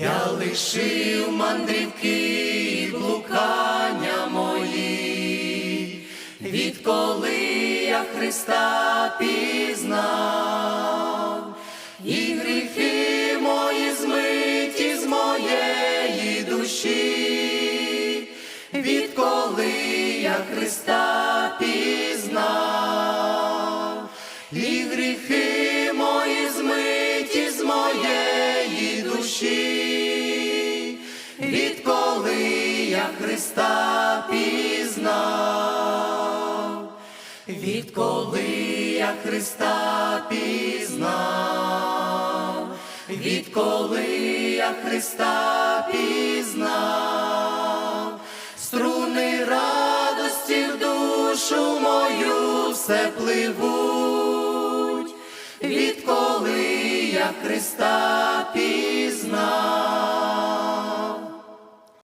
Я лишив мандрівки блукання мої, відколи я Христа пізнав, і гріхи мої змиті з моєї душі, відколи я Христа пізнав, і гріхи мої змиті Христа пізнав, відколи я Христа пізнав, відколи я Христа пізнав, струни радості в душу мою все пливуть, відколи я Христа пізнав.